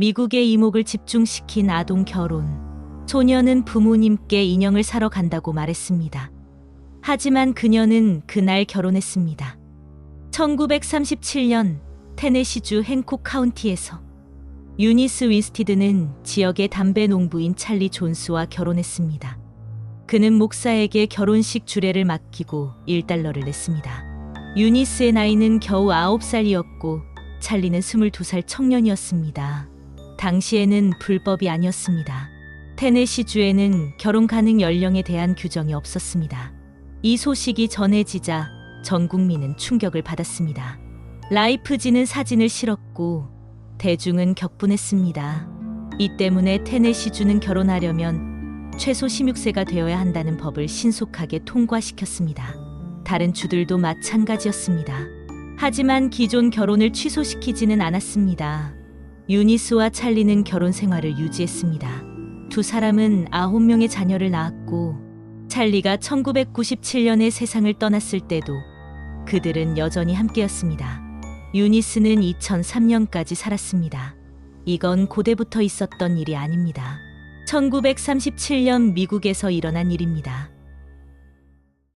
미국의 이목을 집중시킨 아동 결혼. 소녀는 부모님께 인형을 사러 간다고 말했습니다. 하지만 그녀는 그날 결혼했습니다. 1937년 테네시주 행콕 카운티에서 유니스 윈스티드는 지역의 담배 농부인 찰리 존스와 결혼했습니다. 그는 목사에게 결혼식 주례를 맡기고 1달러를 냈습니다. 유니스의 나이는 겨우 9살이었고 찰리는 22살 청년이었습니다. 당시에는 불법이 아니었습니다. 테네시주에는 결혼 가능 연령에 대한 규정이 없었습니다. 이 소식이 전해지자 전 국민은 충격을 받았습니다. 라이프지는 사진을 실었고 대중은 격분했습니다. 이 때문에 테네시주는 결혼하려면 최소 16세가 되어야 한다는 법을 신속하게 통과시켰습니다. 다른 주들도 마찬가지였습니다. 하지만 기존 결혼을 취소시키지는 않았습니다. 유니스와 찰리는 결혼 생활을 유지했습니다. 두 사람은 아홉 명의 자녀를 낳았고 찰리가 1997년에 세상을 떠났을 때도 그들은 여전히 함께였습니다. 유니스는 2003년까지 살았습니다. 이건 고대부터 있었던 일이 아닙니다. 1937년 미국에서 일어난 일입니다.